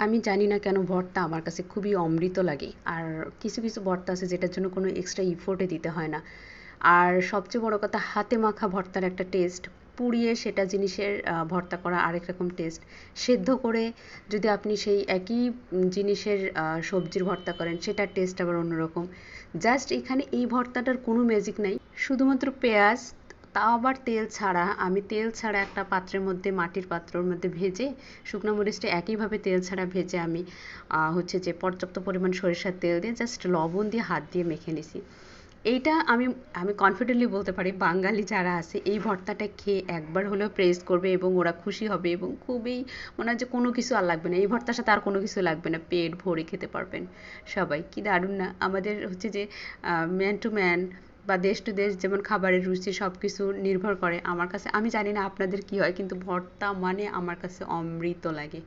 আমি জানি না কেন ভর্তা আমার কাছে খুবই অমৃত লাগে। আর কিছু কিছু ভর্তা আছে যেটার জন্য কোনো এক্সট্রা ইফোর্টে দিতে হয় না। আর সবচেয়ে বড় কথা, হাতে মাখা ভর্তার একটা টেস্ট পুড়িয়ে সেটা জিনিসের ভর্তা করা আরেক রকম টেস্ট সেদ্ধ করে যদি আপনি সেই একই জিনিসের সবজির ভর্তা করেন, সেটার টেস্ট আবার অন্যরকম। জাস্ট এখানে এই ভর্তাটার কোনো ম্যাজিক নাই। শুধুমাত্র পেঁয়াজ তাও আবার তেল ছাড়া, আমি তেল ছাড়া একটা পাত্রের মধ্যে, মাটির পাত্রর মধ্যে ভেজে, শুকনো মরিচটা একইভাবে তেল ছাড়া ভেজে আমি হচ্ছে যে পর্যাপ্ত পরিমাণ সরিষার তেল দিয়ে জাস্ট লবণ দিয়ে হাত দিয়ে মেখে নিছি। এইটা আমি আমি কনফিডেন্টলি বলতে পারি, বাঙালি যারা আছে, এই ভর্তাটা খেয়ে একবার হলেও প্রেস করবে এবং ওরা খুশি হবে এবং খুবই মনে হয় যে কোনো কিছু আর লাগবে না। এই ভর্তার সাথে আর কোনো কিছু লাগবে না, পেট ভরে খেতে পারবেন সবাই। কি দারুণ না? আমাদের হচ্ছে যে ম্যান টু ম্যান বা দেশ টু দেশ যেমন খাবারের রুচি সব কিছু নির্ভর করে। আমার কাছে, আমি জানি না আপনাদের কি হয়, কিন্তু ভর্তা মানে আমার কাছে অমৃত লাগে।